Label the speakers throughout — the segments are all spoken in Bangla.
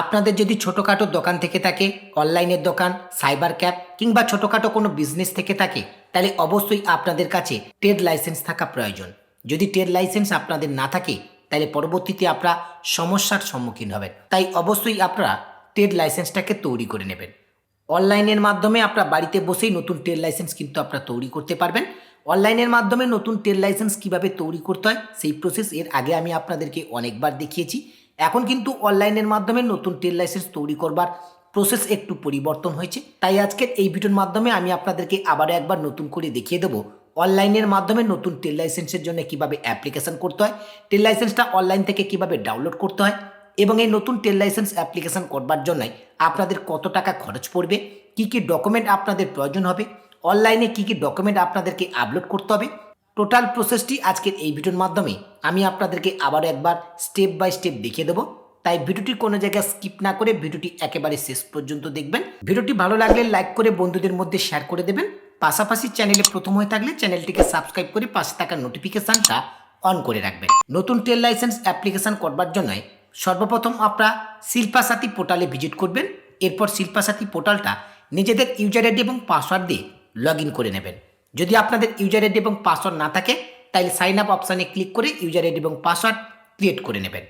Speaker 1: আপনাদের যদি ছোটোখাটো দোকান থেকে থাকে, অনলাইনের দোকান, সাইবার ক্যাব কিংবা ছোটোখাটো কোনো বিজনেস থেকে থাকে, তাহলে অবশ্যই আপনাদের কাছে ট্রেড লাইসেন্স থাকা প্রয়োজন। যদি ট্রেড লাইসেন্স আপনাদের না থাকে, তাহলে পরবর্তীতে আপনারা সমস্যার সম্মুখীন হবেন। তাই অবশ্যই আপনারা ট্রেড লাইসেন্সটাকে তৈরি করে নেবেন। অনলাইনের মাধ্যমে আপনারা বাড়িতে বসেই নতুন ট্রেড লাইসেন্স কিন্তু আপনারা তৈরি করতে পারবেন। অনলাইনের মাধ্যমে নতুন ট্রেড লাইসেন্স কীভাবে তৈরি করতে হয়, সেই প্রসেস এর আগে আমি আপনাদেরকে অনেকবার দেখিয়েছি। এখন কিন্তু অনলাইনের মাধ্যমে নতুন ট্রেড লাইসেন্স তৈরি করবার প্রসেস একটু পরিবর্তন হয়েছে। তাই আজকের এই ভিডিওর মাধ্যমে আমি আপনাদেরকে আবারও একবার নতুন করে দেখিয়ে দেবো অনলাইনের মাধ্যমে নতুন ট্রেড লাইসেন্সের জন্য কীভাবে অ্যাপ্লিকেশন করতে হয় ট্রেড লাইসেন্সটা অনলাইন থেকে কীভাবে ডাউনলোড করতে হয় এবং এই নতুন ট্রেড লাইসেন্স অ্যাপ্লিকেশন করবার জন্য আপনাদের কত টাকা খরচ পড়বে, কি কি ডকুমেন্ট আপনাদের প্রয়োজন হবে অনলাইনে কি কি ডকুমেন্ট আপনাদেরকে আপলোড করতে হবে টোটাল প্রসেসটি আজকের এই ভিডিওর মাধ্যমে আমি আপনাদেরকে আবারও একবার স্টেপ বাই স্টেপ দেখিয়ে দেবো। তাই ভিডিওটি কোনো জায়গায় স্কিপ না করে ভিডিওটি একেবারে শেষ পর্যন্ত দেখবেন। ভিডিওটি ভালো লাগলে লাইক করে বন্ধুদের মধ্যে শেয়ার করে দেবেন। পাশাপাশি চ্যানেলে প্রথম হয়ে থাকলে চ্যানেলটিকে সাবস্ক্রাইব করে পাশে থাকা নোটিফিকেশানটা অন করে রাখবেন। নতুন ট্রেড লাইসেন্স অ্যাপ্লিকেশন করবার জন্য সর্বপ্রথম আপনারা শিল্পা সাথী পোর্টালে ভিজিট করবেন। এরপর শিল্পা সাথী পোর্টালটা নিজেদের ইউজার আইডি এবং পাসওয়ার্ড দিয়ে লগ করে নেবেন। যদি আপনাদের ইউজার আইডি এবং পাসওয়ার্ড না থাকে তাহলে সাইন আপ অপশানে ক্লিক করে ইউজার আইডি এবং পাসওয়ার্ড ক্রিয়েট করে নেবেন।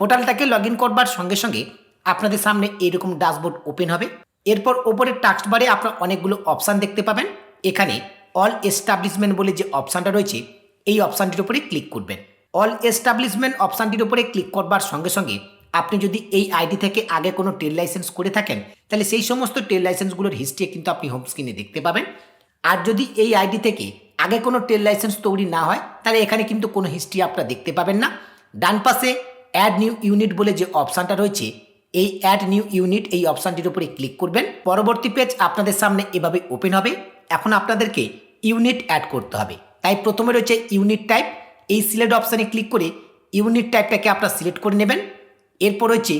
Speaker 1: পোর্টালটাকে লগ ইন করবার সঙ্গে সঙ্গে আপনাদের সামনে এরকম ড্যাশবোর্ড ওপেন হবে। এরপর ওপরের টাক্সট বারে আপনারা অনেকগুলো অপশান দেখতে পাবেন। এখানে অল এস্টাবলিশমেন্ট বলে যে অপশানটা রয়েছে, এই অপশানটির উপরে ক্লিক করবেন। অল এস্টাবলিশমেন্ট অপশানটির উপরে ক্লিক করবার সঙ্গে সঙ্গে আপনি যদি এই আইডি থেকে আগে কোনো ট্রেড লাইসেন্স করে থাকেন, তাহলে সেই সমস্ত ট্রেড লাইসেন্সগুলোর হিস্ট্রি কিন্তু আপনি হোম স্ক্রিনে দেখতে পাবেন। আর যদি এই আইডি থেকে আগে কোনো ট্রেড লাইসেন্স তৈরি না হয়, তাহলে এখানে কিন্তু কোনো হিস্ট্রি আপনারা দেখতে পাবেন না। ডান পাশে অ্যাড নিউ ইউনিট বলে যে অপশানটা রয়েছে, এই অ্যাড নিউ ইউনিট এই অপশানটির উপরে ক্লিক করবেন। পরবর্তী পেজ আপনাদের সামনে এভাবে ওপেন হবে। এখন আপনাদেরকে ইউনিট অ্যাড করতে হবে। তাই প্রথমে রয়েছে ইউনিট টাইপ এই সিলেক্ট অপশানে ক্লিক করে ইউনিট টাইপটাকে আপনারা সিলেক্ট করে নেবেন। এরপর রয়েছে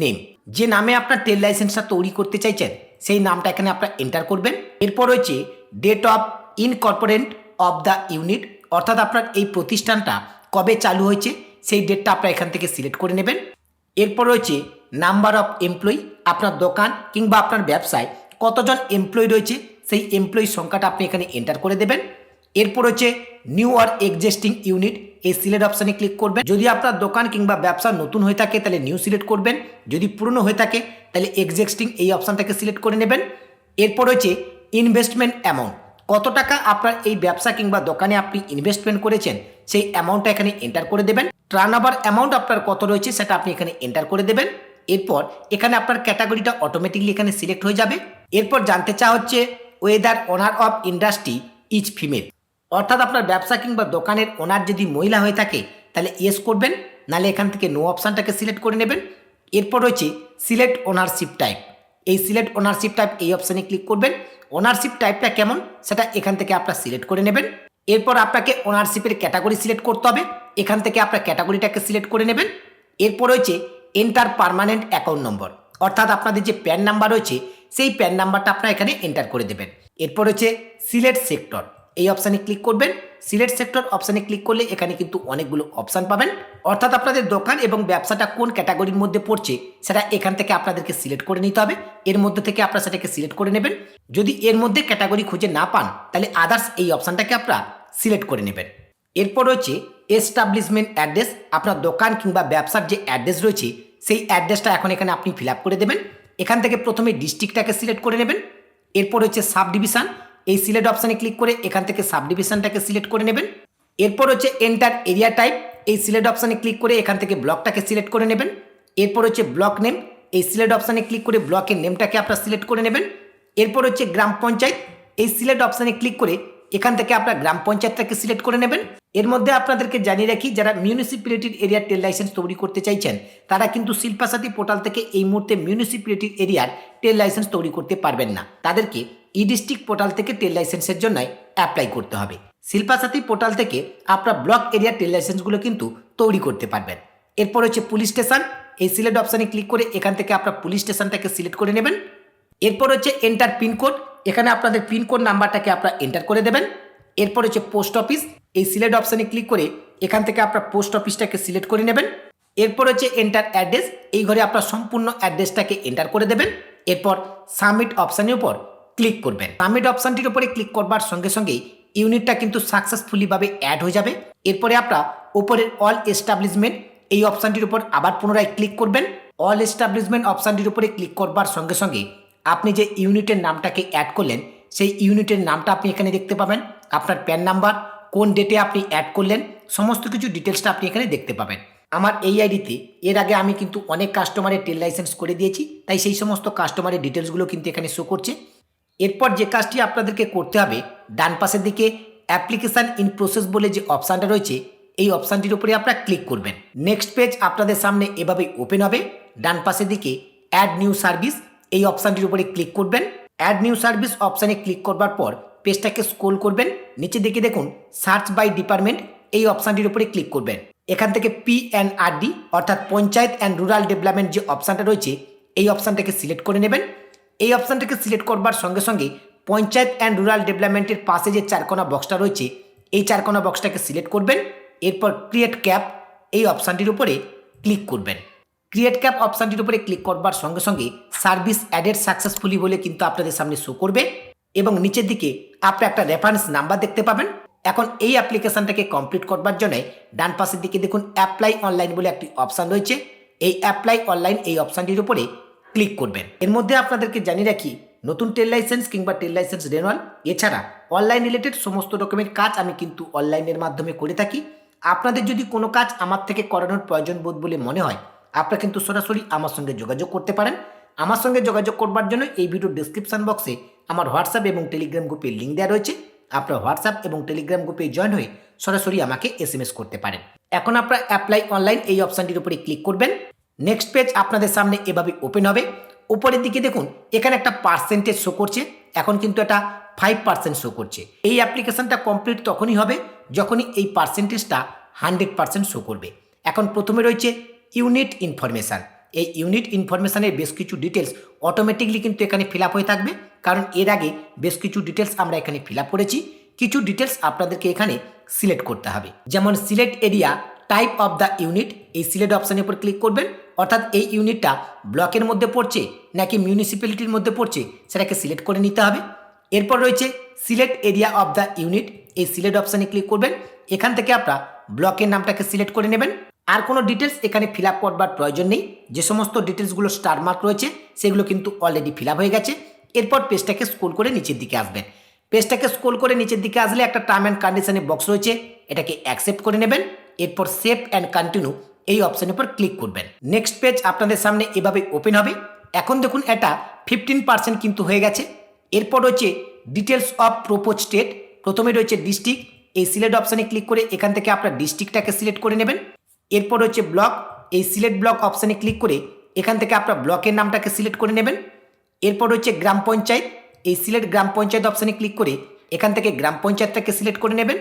Speaker 1: নেম যে নামে আপনার ট্রেড লাইসেন্সটা তৈরি করতে চাইছেন, সেই নামটা এখানে আপনারা এন্টার করবেন। এরপর রয়েছে date of incorporation of the unit অর্থাৎ আপনার এই প্রতিষ্ঠানটা কবে চালু হয়েছে, সেই ডেটটা আপনার এখান থেকে সিলেক্ট করে নেবেন। এরপর রয়েছে নাম্বার অফ এমপ্লয়ি আপনার দোকান কিংবা আপনার ব্যবসায় কতজন এমপ্লয়ি রয়েছে, সেই এমপ্লয়ি সংখ্যাটা আপনি এখানে এন্টার করে দেবেন। এরপর হচ্ছে নিউ আর এক্সিস্টিং ইউনিট এই সিলেক্ট অপশানে ক্লিক করবেন। যদি আপনার দোকান কিংবা ব্যবসা নতুন হয়ে থাকে, তাহলে নিউ সিলেক্ট করবেন। যদি পুরনো হয়ে থাকে, তাহলে এক্সিস্টিং এই অপশানটাকে সিলেক্ট করে নেবেন। এরপর হচ্ছে ইনভেস্টমেন্ট অ্যামাউন্ট কত টাকা আপনার এই ব্যবসা কিংবা দোকানে আপনি ইনভেস্টমেন্ট করেছেন, সেই অ্যামাউন্টটা এখানে এন্টার করে দেবেন। টার্ন ওভার অ্যামাউন্ট আপনার কত রয়েছে সেটা আপনি এখানে এন্টার করে দেবেন। এরপর এখানে আপনার ক্যাটাগরিটা অটোমেটিকলি এখানে সিলেক্ট হয়ে যাবে। এরপর জানতে চাওয়া হচ্ছে whether owner of industry is female অর্থাৎ আপনার ব্যবসা কিংবা দোকানের ওনার যদি মহিলা হয়ে থাকে, তাহলে ইয়েস করবেন। নাহলে এখান থেকে নো অপশানটাকে সিলেক্ট করে নেবেন। এরপর রয়েছে সিলেক্ট ওনারশিপ টাইপ এই সিলেক্ট ওনারশিপ টাইপ এই অপশানে ক্লিক করবেন। ওনারশিপ টাইপটা কেমন? সেটা এখান থেকে আপনার সিলেক্ট করে নেবেন। এরপর আপনাকে ওনারশিপের ক্যাটাগরি সিলেক্ট করতে হবে। এখান থেকে আপনার ক্যাটাগরিটাকে সিলেক্ট করে নেবেন। এরপর রয়েছে এন্টার পারমানেন্ট অ্যাকাউন্ট নম্বর অর্থাৎ আপনাদের যে প্যান নাম্বার রয়েছে, সেই প্যান নাম্বারটা আপনার এখানে এন্টার করে দেবেন। এরপর রয়েছে সিলেক্ট সেক্টর এই অপশানে ক্লিক করবেন। সিলেক্ট সেক্টর অপশানে ক্লিক করলে এখানে কিন্তু অনেকগুলো অপশান পাবেন। অর্থাৎ আপনাদের দোকান এবং ব্যবসাটা কোন ক্যাটাগরির মধ্যে পড়ছে, সেটা এখান থেকে আপনাদেরকে সিলেক্ট করে নিতে হবে। এর মধ্যে থেকে আপনারা সেটাকে সিলেক্ট করে নেবেন। যদি এর মধ্যে ক্যাটাগরি খুঁজে না পান, তাহলে আদার্স এই অপশানটাকে আপনারা সিলেক্ট করে নেবেন। এরপর রয়েছে এস্টাবলিশমেন্ট অ্যাড্রেস আপনার দোকান কিংবা ব্যবসার যে অ্যাড্রেস রয়েছে, সেই অ্যাড্রেসটা এখন এখানে আপনি ফিল করে দেবেন। এখান থেকে প্রথমে ডিস্ট্রিক্টটাকে সিলেক্ট করে নেবেন। এরপর হচ্ছে সাব ডিভিশন এই সিলেক্ট অপশানে ক্লিক করে এখান থেকে সাব ডিভিশনটাকে সিলেক্ট করে নেবেন। এরপর হচ্ছে এন্টার এরিয়া টাইপ এই সিলেক্ট অপশানে ক্লিক করে এখান থেকে ব্লকটাকে সিলেক্ট করে নেবেন। এরপর হচ্ছে ব্লক নেম এই সিলেক্ট অপশানে ক্লিক করে ব্লকের নেমটাকে আপনারা সিলেক্ট করে নেবেন। এরপর হচ্ছে গ্রাম পঞ্চায়েত, এই সিলেক্ট অপশানে ক্লিক করে এখান থেকে আপনার গ্রাম পঞ্চায়েতটাকে সিলেক্ট করে নেবেন। এর মধ্যে আপনাদেরকে জানিয়ে রাখি, যারা মিউনিসিপ্যালিটির এরিয়ার টেল লাইসেন্স তৈরি করতে চাইছেন, তারা কিন্তু শিল্পাসাথী পোর্টাল থেকে এই মুহূর্তে মিউনিসিপ্যালিটির এরিয়ার টেল লাইসেন্স তৈরি করতে পারবেন না। তাদেরকে ই ডিস্ট্রিক্ট পোর্টাল থেকে টেল লাইসেন্সের জন্য অ্যাপ্লাই করতে হবে। শিল্পাসাথী পোর্টাল থেকে আপনার ব্লক এরিয়ার টেল লাইসেন্সগুলো কিন্তু তৈরি করতে পারবেন। এরপর হচ্ছে পুলিশ স্টেশন। এই সিলেক্ট অপশানে ক্লিক করে এখান থেকে আপনার পুলিশ স্টেশনটাকে সিলেক্ট করে নেবেন। এরপর হচ্ছে এন্টার পিনকোড এখানে আপনাদের পিনকোড নাম্বারটাকে আপনারা এন্টার করে দেবেন। এরপর হচ্ছে পোস্ট অফিস। এই সিলেক্ট অপশানে ক্লিক করে এখান থেকে আপনার পোস্ট অফিসটাকে সিলেক্ট করে নেবেন। এরপর হচ্ছে এন্টার অ্যাড্রেস। এই ঘরে আপনার সম্পূর্ণ অ্যাড্রেসটাকে এন্টার করে দেবেন। এরপর সাবমিট অপশানের উপর ক্লিক করবেন। সাবমিট অপশানটির উপরে ক্লিক করবার সঙ্গে সঙ্গেই ইউনিটটা কিন্তু সাকসেসফুলিভাবে অ্যাড হয়ে যাবে। এরপরে আপনার উপরের অল এস্টাবলিশমেন্ট এই অপশানটির উপর আবার পুনরায় ক্লিক করবেন। অল এস্টাবলিশমেন্ট অপশানটির উপরে ক্লিক করবার সঙ্গে সঙ্গে আপনি যে ইউনিটের নামটাকে অ্যাড করলেন, সেই ইউনিটের নামটা আপনি এখানে দেখতে পাবেন। আপনার প্যান নাম্বার, কোন ডেটে আপনি অ্যাড করলেন, সমস্ত কিছু ডিটেলসটা আপনি এখানে দেখতে পাবেন। আমার এই আইডিতে, এর আগে আমি কিন্তু অনেক কাস্টমারের টেল লাইসেন্স করে দিয়েছি, তাই সেই সমস্ত কাস্টমারের ডিটেলসগুলো কিন্তু এখানে শো করছে। এরপর যে কাজটি আপনাদেরকে করতে হবে, ডান পাশের দিকে অ্যাপ্লিকেশান ইন প্রসেস বলে যে অপশানটা রয়েছে, এই অপশানটির উপরে আপনারা ক্লিক করবেন। নেক্সট পেজ আপনাদের সামনে এভাবে ওপেন হবে। ডান পাশের দিকে অ্যাড নিউ সার্ভিস এই অপশানটির উপরে ক্লিক করবেন। অ্যাড নিউ সার্ভিস অপশানে ক্লিক করবার পর পেজটাকে স্ক্রোল করবেন। নিচে দিকে দেখুন সার্চ বাই ডিপার্টমেন্ট এই অপশানটির উপরে ক্লিক করবেন। এখান থেকে পি অ্যান্ড আরডি অর্থাৎ পঞ্চায়েত অ্যান্ড রুরাল ডেভেলপমেন্ট যে অপশানটা রয়েছে, এই অপশানটাকে সিলেক্ট করে নেবেন। এই অপশানটাকে সিলেক্ট করবার সঙ্গে সঙ্গে পঞ্চায়েত অ্যান্ড রুরাল ডেভেলপমেন্টের পাশে যে চারকোনা বক্সটা রয়েছে, এই চারকোনা বক্সটাকে সিলেক্ট করবেন। এরপর ক্রিয়েট ক্যাপ এই অপশানটির উপরে ক্লিক করবেন। ক্রিয়েট ক্যাপ অপশানটির উপরে ক্লিক করবার সঙ্গে সঙ্গে সার্ভিস অ্যাডেড সাকসেসফুলি বলে কিন্তু আপনাদের সামনে শো করবে। এবং নিচের দিকে আপনি একটা রেফারেন্স নাম্বার দেখতে পাবেন। এখন এই অ্যাপ্লিকেশনটাকে কমপ্লিট করবার জন্য ডান পাশের দিকে দেখুন অ্যাপ্লাই অনলাইন বলে একটি অপশান রয়েছে। এই অ্যাপ্লাই অনলাইন এই অপশানটির উপরে ক্লিক করবেন। এর মধ্যে আপনাদেরকে জানিয়ে রাখি, নতুন টেল লাইসেন্স কিংবা টেল লাইসেন্স রেনুয়াল এছাড়া অনলাইন রিলেটেড সমস্ত রকমের কাজ আমি কিন্তু অনলাইনের মাধ্যমে করে থাকি। আপনাদের যদি কোনো কাজ আমার থেকে করানোর প্রয়োজন বোধ বলে মনে হয়, আপনারা কিন্তু সরাসরি আমার সঙ্গে যোগাযোগ করতে পারেন। আমার সঙ্গে যোগাযোগ করবার জন্য এই ভিডিও ডিসক্রিপশন বক্সে আমার হোয়াটসঅ্যাপ এবং টেলিগ্রাম গ্রুপের লিঙ্ক দেওয়া রয়েছে। আপনার হোয়াটসঅ্যাপ এবং টেলিগ্রাম গ্রুপে জয়েন হয়ে সরাসরি আমাকে এস এম এস করতে পারেন। এখন আপনারা অ্যাপ্লাই অনলাইন এই অপশানটির উপরে ক্লিক করবেন। নেক্সট পেজ আপনাদের সামনে এভাবে ওপেন হবে। উপরের দিকে দেখুন, এখানে একটা পার্সেন্টেজ শো করছে। এখন কিন্তু এটা ফাইভ পার্সেন্ট শো করছে। এই অ্যাপ্লিকেশনটা কমপ্লিট তখনই হবে যখনই এই পার্সেন্টেজটা হান্ড্রেড পার্সেন্ট শো করবে। এখন প্রথমে রয়েছে ইউনিট ইনফরমেশান এই ইউনিট ইনফরমেশানের বেশ কিছু ডিটেলস অটোমেটিকলি কিন্তু এখানে ফিল হয়ে থাকবে। কারণ এর আগে বেশ কিছু ডিটেলস আমরা এখানে ফিল করেছি। কিছু ডিটেলস আপনাদেরকে এখানে সিলেক্ট করতে হবে। যেমন select area type of the unit এই সিলেক্ট অপশানের উপর ক্লিক করবেন। অর্থাৎ এই ইউনিটটা ব্লকের মধ্যে পড়ছে নাকি মিউনিসিপ্যালিটির মধ্যে পড়ছে, সেটাকে সিলেক্ট করে নিতে হবে। এরপর রয়েছে select area of the unit এই সিলেক্ট অপশানে ক্লিক করবেন। এখান থেকে আপনারা ব্লকের নামটাকে সিলেক্ট করে নেবেন। আর কোনো ডিটেলস এখানে ফিল আপ করবার প্রয়োজন নেই। যে সমস্ত ডিটেলসগুলো স্টার মার্ক রয়েছে, সেগুলো কিন্তু অলরেডি ফিল হয়ে গেছে। এরপর পেজটাকে স্ক্রোল করে নিচের দিকে আসবেন। পেজটাকে স্ক্রোল করে নিচের দিকে আসলে একটা টার্ম অ্যান্ড কন্ডিশনের বক্স রয়েছে, এটাকে অ্যাকসেপ্ট করে নেবেন। এরপর সেভ অ্যান্ড কন্টিনিউ এই অপশানের উপর ক্লিক করবেন। নেক্সট পেজ আপনাদের সামনে এভাবে ওপেন হবে। এখন দেখুন এটা ফিফটিন পার্সেন্ট কিন্তু হয়ে গেছে। এরপর রয়েছে ডিটেলস অফ প্রোপোজ স্টেট প্রথমে রয়েছে ডিস্ট্রিক্ট এই সিলেক্ট অপশানে ক্লিক করে এখান থেকে আপনার ডিস্ট্রিক্টটাকে সিলেক্ট করে নেবেন। এরপর হচ্ছে ব্লক এই সিলেক্ট ব্লক অপশানে ক্লিক করে এখান থেকে আপনার ব্লকের নামটাকে সিলেক্ট করে নেবেন। এরপর হচ্ছে গ্রাম পঞ্চায়েত, এই সিলেক্ট গ্রাম পঞ্চায়েত অপশানে ক্লিক করে এখান থেকে গ্রাম পঞ্চায়েতটাকে সিলেক্ট করে নেবেন।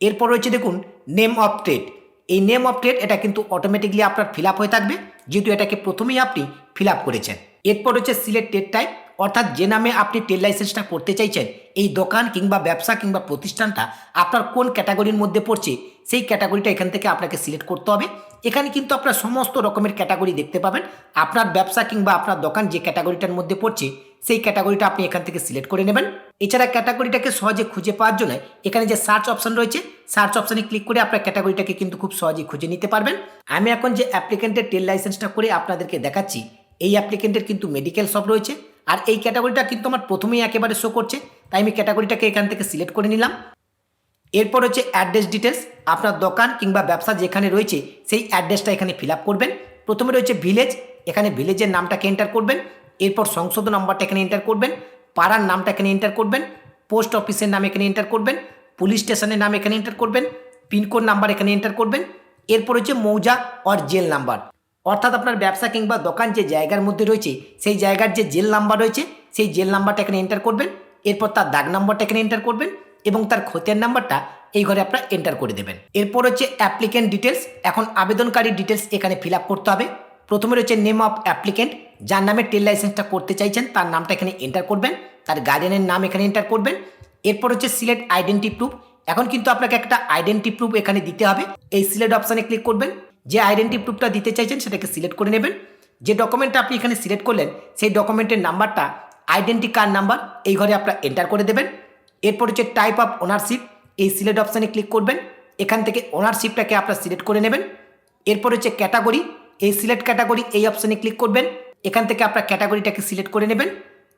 Speaker 1: এরপর রয়েছে দেখুন নেম অফ ট্রেড এই নেম অফ ট্রেড এটা কিন্তু অটোমেটিকলি আপনার ফিল হয়ে থাকবে, যেহেতু এটাকে প্রথমেই আপনি ফিল করেছেন। এরপর হচ্ছে সিলেক্ট ট্রেড টাইপ অর্থাৎ যে নামে আপনি ট্রেড লাইসেন্সটা করতে চাইছেন, এই দোকান কিংবা ব্যবসা কিংবা প্রতিষ্ঠানটা আপনার কোন ক্যাটাগরির মধ্যে পড়ছে, সেই ক্যাটাগরিটা এখান থেকে আপনাকে সিলেক্ট করতে হবে। এখানে কিন্তু আপনার সমস্ত রকমের ক্যাটাগরি দেখতে পাবেন। আপনার ব্যবসা কিংবা আপনার দোকান যে ক্যাটাগরিটার মধ্যে পড়ছে, সেই ক্যাটাগরিটা আপনি এখান থেকে সিলেক্ট করে নেবেন। এছাড়া ক্যাটাগরিটাকে সহজে খুঁজে পাওয়ার জন্য এখানে যে সার্চ অপশন রয়েছে সার্চ অপশানে ক্লিক করে আপনার ক্যাটাগরিটাকে কিন্তু খুব সহজেই খুঁজে নিতে পারবেন। আমি এখন যে অ্যাপ্লিকেন্টের টেল লাইসেন্সটা করে আপনাদেরকে দেখাচ্ছি, এই অ্যাপ্লিকেন্টের কিন্তু মেডিকেল সব রয়েছে। আর এই ক্যাটাগরিটা কিন্তু আমার প্রথমেই একেবারে শো করছে, তাই আমি ক্যাটাগরিটাকে এখান থেকে সিলেক্ট করে নিলাম। এরপর হচ্ছে অ্যাড্রেস ডিটেলস আপনার দোকান কিংবা ব্যবসা যেখানে রয়েছে, সেই অ্যাড্রেসটা এখানে ফিল করবেন। প্রথমে রয়েছে ভিলেজ এখানে ভিলেজের নামটাকে এন্টার করবেন, এরপর সংশোধন নাম্বারটা এখানে এন্টার করবেন, পাড়ার নামটা এখানে এন্টার করবেন পোস্ট অফিসের নাম এখানে এন্টার করবেন পুলিশ স্টেশনের নাম এখানে এন্টার করবেন পিনকোড নাম্বার এখানে এন্টার করবেন। এরপর হচ্ছে মৌজা অর জেল নাম্বার অর্থাৎ আপনার ব্যবসা কিংবা দোকান যে জায়গার মধ্যে রয়েছে, সেই জায়গার যে জেল নাম্বার রয়েছে, সেই জেল নাম্বারটা এখানে এন্টার করবেন। এরপর তার দাগ নাম্বারটা এখানে এন্টার করবেন এবং তার খতিয়ান নাম্বারটা এই ঘরে আপনারা এন্টার করে দেবেন। এরপর হচ্ছে অ্যাপ্লিকেন্ট ডিটেলস এখন আবেদনকারী ডিটেলস এখানে ফিল করতে হবে। প্রথমে রয়েছে নেম অফ অ্যাপ্লিকেন্ট যার নামে টেল লাইসেন্সটা করতে চাইছেন, তার নামটা এখানে এন্টার করবেন। তার গার্জেনের নাম এখানে এন্টার করবেন। এরপর হচ্ছে সিলেক্ট আইডেন্টি প্রুফ এখন কিন্তু আপনাকে একটা আইডেন্টি প্রুফ এখানে দিতে হবে। এই সিলেক্ট অপশানে ক্লিক করবেন। যে আইডেন্টি প্রুফটা দিতে চাইছেন সেটাকে সিলেক্ট করে নেবেন। যে ডকুমেন্টটা আপনি এখানে সিলেক্ট করলেন, সেই ডকুমেন্টের নাম্বারটা আইডেন্টি কার্ড নাম্বার এই ঘরে আপনারা এন্টার করে দেবেন। এরপর হচ্ছে টাইপ অফ ওনারশিপ এই সিলেক্ট অপশানে ক্লিক করবেন। এখান থেকে ওনারশিপটাকে আপনারা সিলেক্ট করে নেবেন। এরপর হচ্ছে ক্যাটাগরি এই সিলেক্ট ক্যাটাগরি এই অপশানে ক্লিক করবেন। এখান থেকে আপনার ক্যাটাগরিটাকে সিলেক্ট করে নেবেন।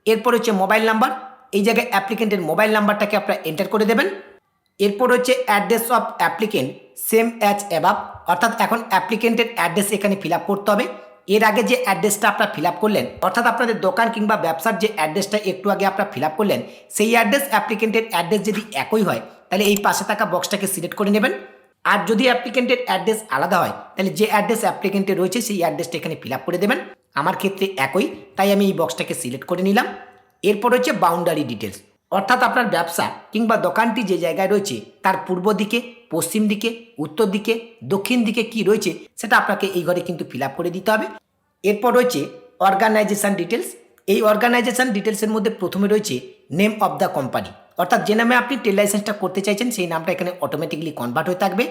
Speaker 1: এরপর হচ্ছে মোবাইল নাম্বার এই জায়গায় অ্যাপ্লিকেন্টের মোবাইল নাম্বারটাকে আপনারা এন্টার করে দেবেন। এরপর হচ্ছে address of applicant same as above অর্থাৎ এখন অ্যাপ্লিকেন্টের অ্যাড্রেস এখানে ফিল করতে হবে। এর আগে যে অ্যাড্রেসটা আপনারা ফিল করলেন, অর্থাৎ আপনাদের দোকান কিংবা ব্যবসার যে অ্যাড্রেসটা একটু আগে আপনারা ফিল করলেন, সেই অ্যাড্রেস অ্যাপ্লিকেন্টের অ্যাড্রেস যদি একই হয়, তাহলে এই পাশে থাকা বক্সটাকে সিলেক্ট করে নেবেন। আর যদি অ্যাপ্লিকেন্টের অ্যাড্রেস আলাদা হয়, তাহলে যে অ্যাড্রেস অ্যাপ্লিকেন্টে রয়েছে, সেই অ্যাড্রেসটা এখানে ফিল করে দেবেন। আমার ক্ষেত্রে একই, তাই আমি এই বক্সটাকে সিলেক্ট করে নিলাম। এরপর হচ্ছে বাউন্ডারি ডিটেলস অর্থাৎ আপনার ব্যবসা কিংবা দোকানটি যে জায়গায় রয়েছে, তার পূর্ব দিকে, পশ্চিম দিকে, উত্তর দিকে, দক্ষিণ দিকে কি রয়েছে, সেটা আপনাকে এই ঘরে কিন্তু ফিল করে দিতে হবে। এরপর রয়েছে অর্গানাইজেশন ডিটেলস এই অর্গানাইজেশন ডিটেলসের মধ্যে প্রথমে রয়েছে নেম অফ দ্য কোম্পানি অর্থাৎ যে নামে আপনি টেল লাইসেন্সটা করতে চাইছেন, সেই নামটা এখানে অটোমেটিকলি কনভার্ট হয়ে থাকবে।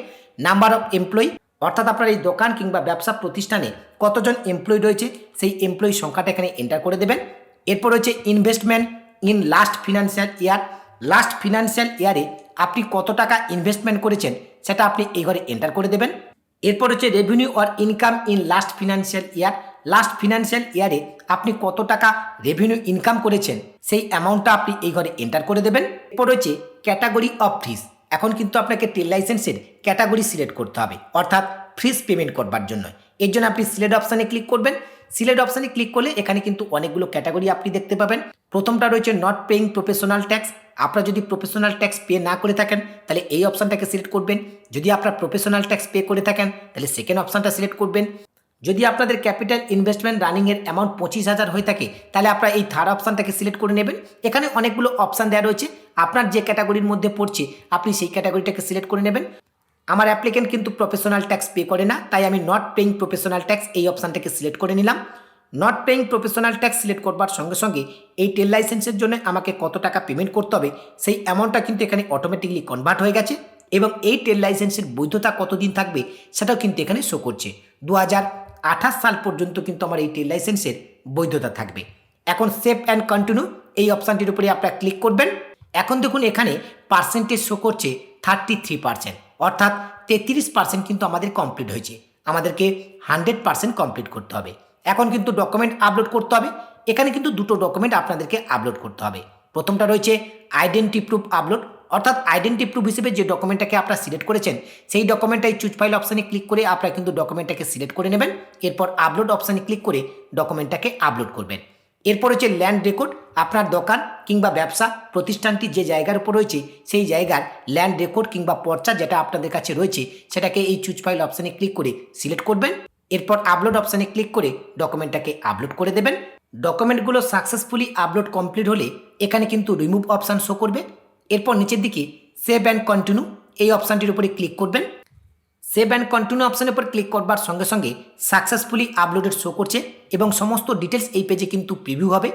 Speaker 1: নাম্বার অফ এমপ্লয়ি অর্থাৎ আপনার এই দোকান কিংবা ব্যবসা প্রতিষ্ঠানে কতজন এমপ্লয়ি রয়েছে, সেই এমপ্লয়ি সংখ্যাটা এখানে এন্টার করে দেবেন। এরপর রয়েছে investment in last financial year last financial ইয়ারে আপনি কত টাকা ইনভেস্টমেন্ট করেছেন, সেটা আপনি এই ঘরে এন্টার করে দেবেন। এরপর হচ্ছে revenue or income in last financial year last financial ইয়ারে আপনি কত টাকা রেভিনিউ ইনকাম করেছেন, সেই অ্যামাউন্টটা আপনি এই ঘরে এন্টার করে দেবেন। এরপর হচ্ছে ক্যাটাগরি অফ ফিস এখন কিন্তু আপনাকে টেল লাইসেন্সের ক্যাটাগরি সিলেক্ট করতে হবে, অর্থাৎ ফিস পেমেন্ট করবার জন্য। এর জন্য আপনি সিলেক্ট অপশানে ক্লিক করবেন। সিলেক্ট অপশানে ক্লিক করলে এখানে কিন্তু অনেকগুলো ক্যাটাগরি আপনি দেখতে পাবেন। প্রথমটা রয়েছে নট পেইং প্রফেশনাল ট্যাক্স আপনারা যদি প্রফেশনাল ট্যাক্স পে না করে থাকেন, তাহলে এই অপশানটাকে সিলেক্ট করবেন। যদি আপনার প্রফেশনাল ট্যাক্স পে করে থাকেন, তাহলে সেকেন্ড অপশানটা সিলেক্ট করবেন। যদি আপনাদের ক্যাপিটাল ইনভেস্টমেন্ট রানিংয়ের অ্যামাউন্ট পঁচিশ হাজার হয়ে থাকে, তাহলে আপনারা এই থার্ড অপশানটাকে সিলেক্ট করে নেবেন। এখানে অনেকগুলো অপশান দেওয়া রয়েছে। আপনার যে ক্যাটাগরির মধ্যে পড়ছে, আপনি সেই ক্যাটাগরিটাকে সিলেক্ট করে নেবেন। আমার অ্যাপ্লিকেন্ট কিন্তু প্রফেশনাল ট্যাক্স পে করে না, তাই আমি নট পেইং প্রফেশনাল ট্যাক্স এই অপশানটাকে সিলেক্ট করে নিলাম। Not paying professional tax select করবার সঙ্গে সঙ্গে এই টেল লাইসেন্সের জন্য আমাকে কত টাকা পেমেন্ট করতে হবে, সেই অ্যামাউন্টটা কিন্তু এখানে অটোমেটিকলি কনভার্ট হয়ে গেছে এবং এই টেল লাইসেন্সের বৈধতা কতদিন থাকবে সেটাও কিন্তু এখানে শো করছে। দু সাল পর্যন্ত কিন্তু আমার এই টেল লাইসেন্সের বৈধতা থাকবে। এখন সেভ অ্যান্ড কন্টিনিউ এই অপশানটির উপরে আপনারা ক্লিক করবেন। এখন দেখুন এখানে পার্সেন্টেজ শো করছে থার্টি থ্রি পার্সেন্ট অর্থাৎ তেত্রিশ পার্সেন্ট কিন্তু আমাদের কমপ্লিট হয়েছে। আমাদেরকে হান্ড্রেড পার্সেন্ট কমপ্লিট করতে হবে। এখন কিন্তু ডকুমেন্ট আপলোড করতে হবে। এখানে কিন্তু দুটো ডকুমেন্ট আপনাদেরকে আপলোড করতে হবে। প্রথমটা রয়েছে আইডেন্টি প্রুফ আপলোড অর্থাৎ আইডেন্টি প্রুফ হিসেবে যে ডকুমেন্টটাকে আপনারা সিলেক্ট করেছেন, সেই ডকুমেন্টটাই চুজ ফাইল অপশানে ক্লিক করে আপনারা কিন্তু ডকুমেন্টটাকে সিলেক্ট করে নেবেন। এরপর আপলোড অপশানে ক্লিক করে ডকুমেন্টটাকে আপলোড করবেন। এরপর হচ্ছে ল্যান্ড রেকর্ড আপনার দোকান কিংবা ব্যবসা, প্রতিষ্ঠানটি যে জায়গার উপর রয়েছে, সেই জায়গার ল্যান্ড রেকর্ড কিংবা পর্চা যেটা আপনাদের কাছে রয়েছে, সেটাকে এই চুজ ফাইল অপশানে ক্লিক করে সিলেক্ট করবেন। এরপর আপলোড অপশানে ক্লিক করে ডকুমেন্টটাকে আপলোড করে দেবেন। ডকুমেন্টগুলো সাকসেসফুলি আপলোড কমপ্লিট হলে এখানে কিন্তু রিমুভ অপশান শো করবে। এরপর নিচের দিকে সেভ অ্যান্ড কন্টিনিউ এই অপশানটির উপরে ক্লিক করবেন। সেভ অ্যান্ড কন্টিনিউ অপশনের উপর ক্লিক করবার সঙ্গে সঙ্গে সাকসেসফুলি আপলোডেড শো করছে এবং সমস্ত ডিটেলস এই পেজে কিন্তু প্রিভিউ হবে।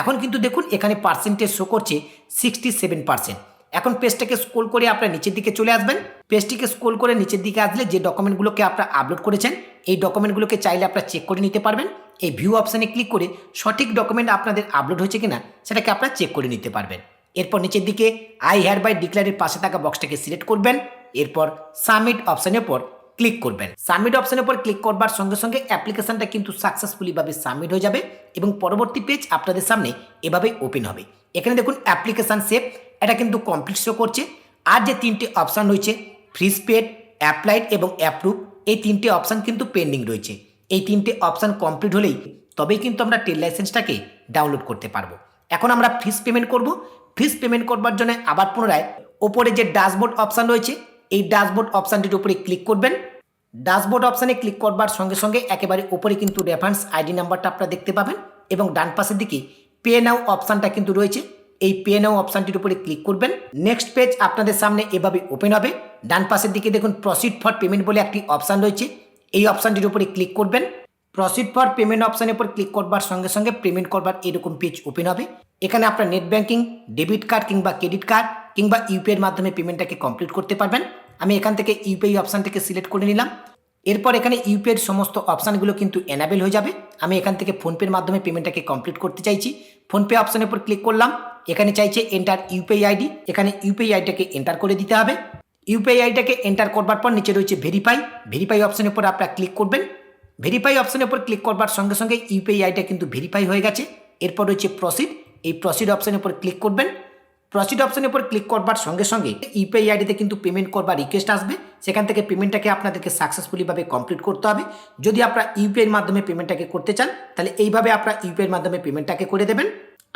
Speaker 1: এখন কিন্তু দেখুন, এখানে পার্সেন্টেজ শো করছে সিক্সটি সেভেন পার্সেন্ট এখন পেজটাকে স্ক্রোল করে আপনার নিচের দিকে চলে আসবেন। পেজটিকে স্ক্রোল করে নিচের দিকে আসলে যে ডকুমেন্টগুলোকে আপনারা আপলোড করেছেন, এই ডকুমেন্টগুলোকে চাইলে আপনারা চেক করে নিতে পারবেন। এই ভিউ অপশানে ক্লিক করে সঠিক ডকুমেন্ট আপনাদের আপলোড হয়েছে কিনা, সেটাকে আপনারা চেক করে নিতে পারবেন। এরপর নিচের দিকে আই হেয়ার বাই ডিক্লারের পাশে থাকা বক্সটাকে সিলেক্ট করবেন। এরপর সাবমিট অপশানের পর ক্লিক করবেন। সাবমিট অপশানের উপর ক্লিক করবার সঙ্গে সঙ্গে অ্যাপ্লিকেশনটা কিন্তু সাকসেসফুলিভাবে সাবমিট হয়ে যাবে এবং পরবর্তী পেজ আপনাদের সামনে এভাবে ওপেন হবে। এখানে দেখুন অ্যাপ্লিকেশান সেভ, এটা কিন্তু কমপ্লিট শো করছে। আর যে তিনটে অপশান রয়েছে ফ্রিজ পেড অ্যাপ্লাইড এবং অ্যাপ্রুভ এই তিনটে অপশান কিন্তু পেন্ডিং রয়েছে। এই তিনটে অপশান কমপ্লিট হলেই তবেই কিন্তু আমরা টেল লাইসেন্সটাকে ডাউনলোড করতে পারব। এখন আমরা ফিস পেমেন্ট করব। ফিস পেমেন্ট করবার জন্য আবার পুনরায় ওপরে যে ড্যাশবোর্ড অপশান রয়েছে এই ড্যাশবোর্ড অপশানটির উপরে ক্লিক করবেন। ড্যাশবোর্ড অপশানে ক্লিক করবার সঙ্গে সঙ্গে একেবারে উপরে কিন্তু রেফারেন্স আইডি নাম্বারটা আপনারা দেখতে পাবেন এবং ডান পাশের দিকে পে নাও অপশানটা কিন্তু রয়েছে। এই পে নাও অপশানটির উপরে ক্লিক করবেন। নেক্সট পেজ আপনাদের সামনে এভাবে ওপেন হবে। ডান পাশের দিকে দেখুন প্রসিড ফর পেমেন্ট বলে একটি অপশান রয়েছে। এই অপশানটির উপরে ক্লিক করবেন। প্রসিড ফর পেমেন্ট অপশানের উপর ক্লিক করবার সঙ্গে সঙ্গে পেমেন্ট করবার এরকম পেজ ওপেন হবে। এখানে আপনার নেট ব্যাঙ্কিং ডেবিট কার্ড কিংবা ক্রেডিট কার্ড কিংবা ইউপিআইয়ের মাধ্যমে পেমেন্টটাকে কমপ্লিট করতে পারবেন। আমি এখান থেকে ইউপিআই অপশানটাকে সিলেক্ট করে নিলাম। এরপর এখানে ইউপিআইয়ের সমস্ত অপশানগুলো কিন্তু এনাবেল হয়ে যাবে। আমি এখান থেকে ফোনপের মাধ্যমে পেমেন্টটাকে কমপ্লিট করতে চাইছি। ফোনপে অপশানের উপর ক্লিক করলাম। এখানে চাইছে এন্টার ইউপিআই আইডি। এখানে ইউপিআই আইডিটাকে এন্টার করে দিতে হবে। ইউপিআই আইডিটাকে এন্টার করবার পর নিচে রয়েছে ভেরিফাই ভেরিফাই অপশানের উপর আপনারা ক্লিক করবেন। ভেরিফাই অপশানের উপর ক্লিক করবার সঙ্গে সঙ্গে ইউপিআই আইডিটা কিন্তু ভেরিফাই হয়ে গেছে। এরপর রয়েছে প্রসিড এই প্রসিড অপশানের উপর ক্লিক করবেন। প্রসিড অপশনের উপর ক্লিক করবার সঙ্গে সঙ্গে ইউপিআই আইডিতে কিন্তু পেমেন্ট করবার রিকোয়েস্ট আসবে। সেখান থেকে পেমেন্টটাকে আপনাদেরকে সাকসেসফুলিভাবে কমপ্লিট করতে হবে। যদি আপনারা ইউপিআইয়ের মাধ্যমে পেমেন্টটাকে করতে চান, তাহলে এইভাবে আপনারা ইউপিআইয়ের মাধ্যমে পেমেন্টটাকে করে দেবেন।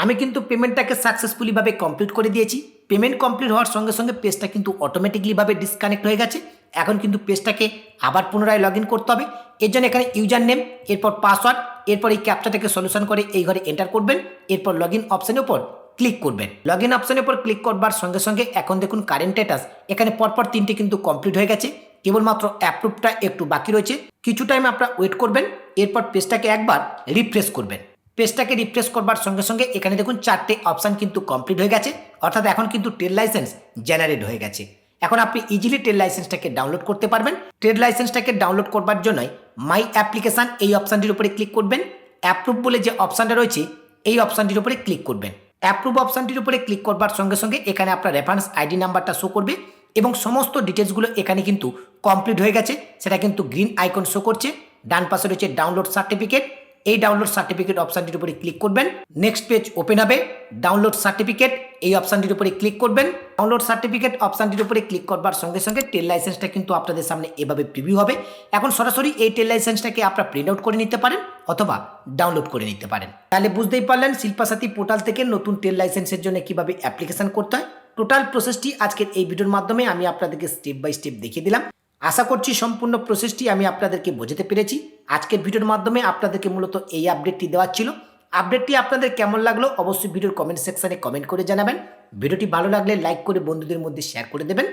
Speaker 1: আমি কিন্তু পেমেন্টটাকে সাকসেসফুলিভাবে কমপ্লিট করে দিয়েছি। পেমেন্ট কমপ্লিট হওয়ার সঙ্গে সঙ্গে পেজটা কিন্তু অটোমেটিকলিভাবে ডিসকানেক্ট হয়ে গেছে। এখন কিন্তু পেজটাকে আবার পুনরায় লগ করতে হবে। এর জন্য এখানে ইউজার নেম এরপর পাসওয়ার্ড এরপর এই ক্যাপচাটাকে সলিউশন করে এই ঘরে এন্টার করবেন। এরপর লগ ইন অপশানের উপর ক্লিক করবেন। লগ ইন অপশনের উপর ক্লিক করবার সঙ্গে সঙ্গে এখন দেখুন কারেন্ট স্ট্যাটাস এখানে পরপর তিনটে কিন্তু কমপ্লিট হয়ে গেছে। কেবলমাত্র অ্যাপ্রুভটা একটু বাকি রয়েছে। কিছু টাইম আপনারা ওয়েট করবেন, এরপর পেজটাকে একবার রিফ্রেশ করবেন। পেজটাকে রিফ্রেশ করবার সঙ্গে সঙ্গে এখানে দেখুন চারটে অপশান কিন্তু কমপ্লিট হয়ে গেছে। অর্থাৎ এখন কিন্তু ট্রেড লাইসেন্স জেনারেট হয়ে গেছে। এখন আপনি ইজিলি ট্রেড লাইসেন্সটাকে ডাউনলোড করতে পারবেন। ট্রেড লাইসেন্সটাকে ডাউনলোড করবার জন্যই মাই অ্যাপ্লিকেশান এই অপশানটির উপরে ক্লিক করবেন। অ্যাপ্রুভ বলে যে অপশানটা রয়েছে, এই অপশানটির উপরে ক্লিক করবেন। অ্যাপ্রুভ অপশানটির উপরে ক্লিক করবার সঙ্গে সঙ্গে এখানে আপনার রেফারেন্স আইডি নাম্বারটা শো করবে এবং সমস্ত ডিটেলসগুলো এখানে কিন্তু কমপ্লিট হয়ে গেছে। সেটা কিন্তু গ্রিন আইকন শো করছে। ডান পাশে রয়েছে ডাউনলোড সার্টিফিকেট এই ডাউনলোড সার্টিফিকেট অপশানটির উপরে ক্লিক করবেন। নেক্সট পেজ ওপেন হবে। ডাউনলোড সার্টিফিকেট এই অপশানটির উপরে ক্লিক করবেন। ডাউনলোড সার্টিফিকেট অপশানটির উপরে ক্লিক করবার সঙ্গে সঙ্গে টেল লাইসেন্সটা কিন্তু আপনাদের সামনে এভাবে প্রিভিউ হবে। এখন সরাসরি এই টেল লাইসেন্সটাকে আপনারা প্রিন্ট আউট করে নিতে পারেন অথবা ডাউনলোড করে নিতে পারেন। তাহলে বুঝতেই পারলেন শিল্পাসাথী পোর্টাল থেকে নতুন টেল লাইসেন্সের জন্য কীভাবে অ্যাপ্লিকেশন করতে হয়। টোটাল প্রসেসটি আজকের এই ভিডিওর মাধ্যমে আমি আপনাদেরকে স্টেপ বাই স্টেপ দেখিয়ে দিলাম। আশা করছি সম্পূর্ণ প্রসেসটি আমি আপনাদেরকে বোঝাতে পেরেছি। আজকের ভিডিওর মাধ্যমে আপনাদেরকে মূলত এই আপডেটটি দেওয়ার ছিল। আপডেটটি আপনাদের কেমন লাগল অবশ্যই ভিডিওর কমেন্ট সেকশনে কমেন্ট করে জানাবেন। ভিডিওটি ভালো লাগলে লাইক করে বন্ধুদের মধ্যে শেয়ার করে দেবেন।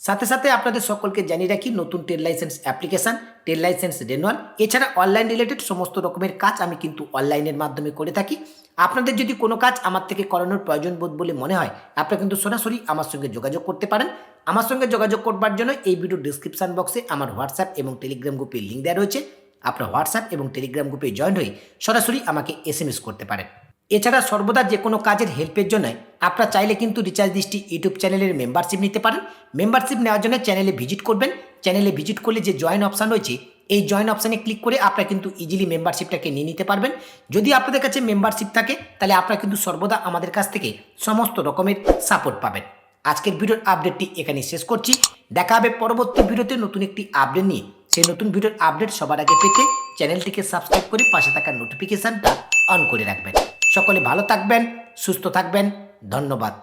Speaker 1: সাথে সাথে আপনাদের সকলকে জানিয়ে রাখি, নতুন trade licence application trade licence renewal এছাড়া অনলাইন রিলেটেড সমস্ত রকমের কাজ আমি কিন্তু অনলাইনের মাধ্যমে করে থাকি। আপনাদের যদি কোনো কাজ আমার থেকে করানোর প্রয়োজন বোধ বলে মনে হয়, আপনারা কিন্তু সরাসরি আমার সঙ্গে যোগাযোগ করতে পারেন। আমার সঙ্গে যোগাযোগ করবার জন্য এই ভিডিও ডিসক্রিপশন বক্সে আমার হোয়াটসঅ্যাপ এবং টেলিগ্রাম গ্রুপের লিঙ্ক দেওয়া রয়েছে। আপনার হোয়াটসঅ্যাপ এবং টেলিগ্রাম গ্রুপে জয়েন হয়ে সরাসরি আমাকে এস এম এস করতে পারেন। এছাড়া সর্বদা যে কোনো কাজের হেল্পের জন্য আপনারা চাইলে কিন্তু রিচার্জ দৃষ্টি ইউটিউব চ্যানেলের মেম্বারশিপ নিতে পারেন। মেম্বারশিপ নেওয়ার জন্য চ্যানেলে ভিজিট করবেন। চ্যানেলে ভিজিট করলে যে জয়েন অপশান রয়েছে, এই জয়েন অপশানে ক্লিক করে আপনারা কিন্তু ইজিলি মেম্বারশিপটাকে নিয়ে নিতে পারবেন। যদি আপনাদের কাছে মেম্বারশিপ থাকে, তাহলে আপনারা কিন্তু সর্বদা আমাদের কাছ থেকে সমস্ত রকমের সাপোর্ট পাবেন। আজকের ভিডিওর আপডেটটি এখানে শেষ করছি। দেখা হবে পরবর্তী ভিডিওতে নতুন একটি আপডেট নিয়ে। সেই নতুন ভিডিওর আপডেট সবার আগে পেতে চ্যানেলটিকে সাবস্ক্রাইব করে পাশে থাকা নোটিফিকেশানটা অন করে রাখবেন। সকলে ভালো থাকবেন, সুস্থ থাকবেন। ধন্যবাদ।